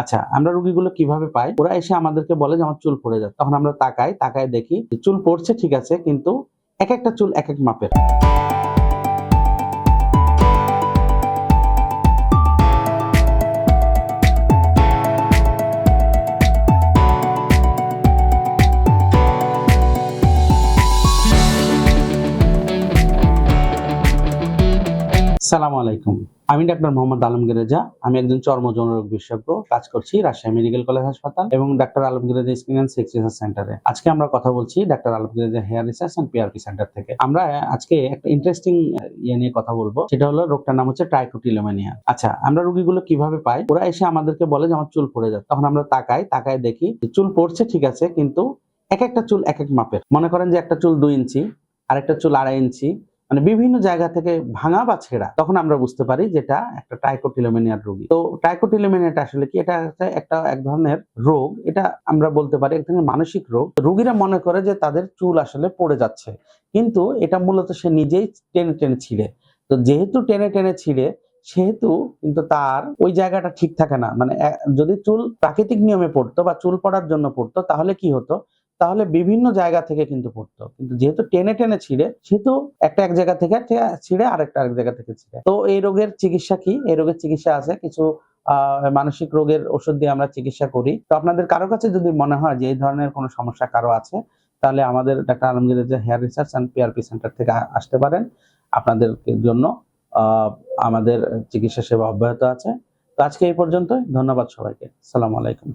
আচ্ছা আমরা রুগীগুলো কীভাবে পাই? ওরা এসে আমাদেরকে বলে যে, আমার চুল পড়ে যায় তখন আমরা তাকাই তাকায় দেখি চুল পড়ছে, ঠিক আছে, কিন্তু এক একটা চুল এক এক মাপের। সালাম আলাইকুম। আমি ডাক্তার মোহাম্মদ আলমগীর রেজা। আমি একজন চর্ম যৌনরোগ বিশেষজ্ঞ। কাজ করছি রাজশাহী মেডিকেল কলেজ হাসপাতাল এবং doctor Alamgir Reza skin and sex research সেন্টারে আজকে আমরা কথা বলছি doctor Alamgir Reza hair research and PRP centre থেকে। আমরা আজকে একটা ইন্টারেস্টিং ইয়ে নিয়ে কথা বলব। সেটা হলো রোগটার নাম হচ্ছে ট্রাইকোটিলোমেনিয়া আচ্ছা আমরা রুগীগুলো কীভাবে পাই? ওরা এসে আমাদেরকে বলে যে আমার চুল পড়ে যায় তখন আমরা তাকাই, তাকায় দেখি চুল পড়ছে ঠিক আছে, কিন্তু এক একটা চুল এক এক মাপের। মনে করেন যে একটা চুল দুই ইঞ্চি, আরেকটা চুল আড়াই ইঞ্চি মানে বিভিন্ন জায়গা থেকে ভাঙা বা ছেঁড়া, তখন আমরা বুঝতে পারি যেটা একটা টাইকোটিলোমেনিয়ার রোগী। তো টাইকোটিলোমেনিয়াটা আসলে কি? এটা একটা এক ধরনের রোগ। এটা আমরা বলতে পারি এক ধরনের মানসিক রোগ। রোগীরা মনে করে যে তাদের চুল আসলে পড়ে যাচ্ছে। কিন্তু এটা মূলত সে নিজেই টেনে টেনে ছিঁড়ে। তো যেহেতু টেনে টেনে ছিঁড়ে, সেহেতু কিন্তু তার ওই জায়গাটা ঠিক থাকে না। মানে যদি চুল প্রাকৃতিক নিয়মে পড়তো বা চুল পড়ার জন্য পড়তো, তাহলে কি হতো? তাহলে বিভিন্ন জায়গা থেকে কিন্তু পড়তো কিন্তু যেহেতু টেনে টেনে ছিঁড়ে, সেহেতু একটা এক জায়গা থেকে ছিঁড়ে আরেকটা আরেক জায়গা থেকে ছিঁড়ে। তো এই রোগের চিকিৎসা কি? এই রোগের চিকিৎসা আছে। কিছু মানসিক রোগের ওষুধ দিয়ে আমরা চিকিৎসা করি। তো আপনাদের কারও কাছে যদি মনে হয় যে এই ধরনের কোনো সমস্যা কারও আছে, তাহলে আমাদের ডাক্তার আলমগীরের যে hair research and PRP centre থেকে আসতে পারেন। আপনাদের জন্য আমাদের চিকিৎসা সেবা অব্যাহত আছে। তো আজকে এই পর্যন্তই। ধন্যবাদ সবাইকে। সালাম আলাইকুম।